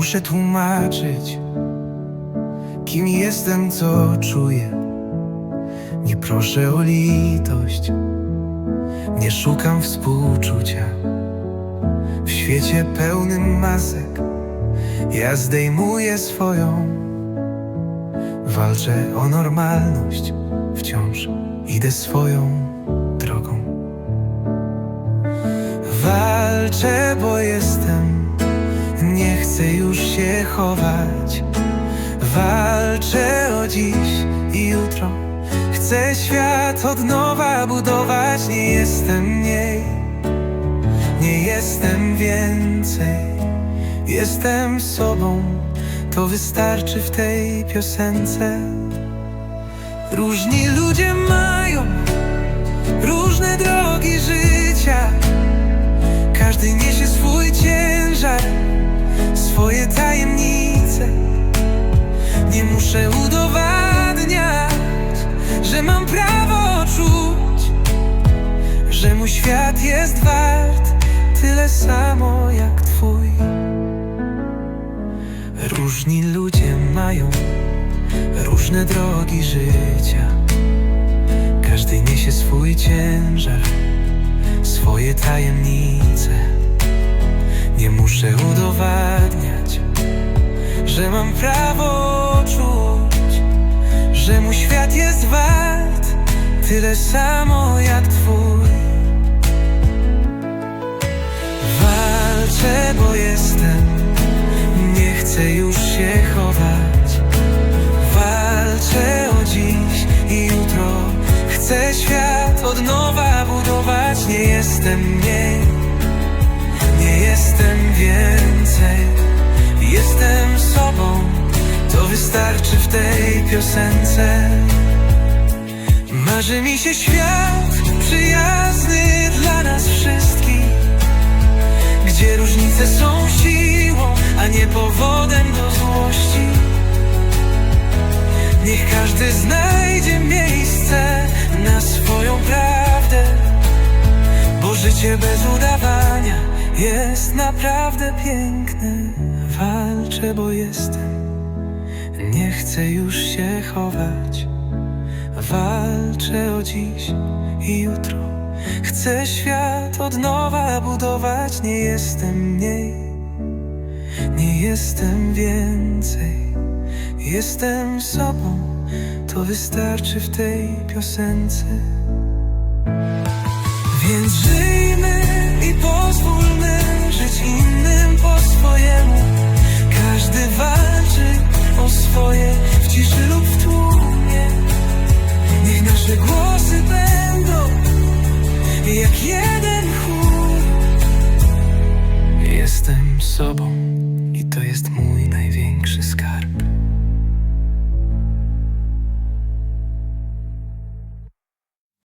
muszę tłumaczyć, kim jestem, co czuję. Nie proszę o litość, nie szukam współczucia. W świecie pełnym masek, ja zdejmuję swoją. Walczę o normalność, wciąż idę swoją drogą. Walczę, bo jestem, chcę już się chować. Walczę o dziś i jutro. Chcę świat od nowa budować. Nie jestem mniej, nie jestem więcej. Jestem sobą, to wystarczy w tej piosence. Różni ludzie mają że mam prawo czuć, że mój świat jest wart tyle samo jak twój. Różni ludzie mają różne drogi życia. Każdy niesie swój ciężar, swoje tajemnice. Nie muszę udowadniać, że mam prawo mój świat jest wart tyle samo jak twój. Walczę, bo jestem, nie chcę już się chować. Walczę o dziś i jutro. Chcę świat od nowa budować. Nie jestem mniej, nie jestem więcej. Tej piosence. Marzy mi się świat przyjazny dla nas wszystkich, gdzie różnice są siłą, a nie powodem do złości. Niech każdy znajdzie miejsce na swoją prawdę, bo życie bez udawania jest naprawdę piękne. Walczę, bo jestem, chcę już się chować. Walczę o dziś i jutro. Chcę świat od nowa budować. Nie jestem mniej, nie jestem więcej. Jestem sobą, to wystarczy w tej piosence. Więc żyjmy Nasze głosy będą jak jeden chór. Jestem sobą i to jest mój największy skarb.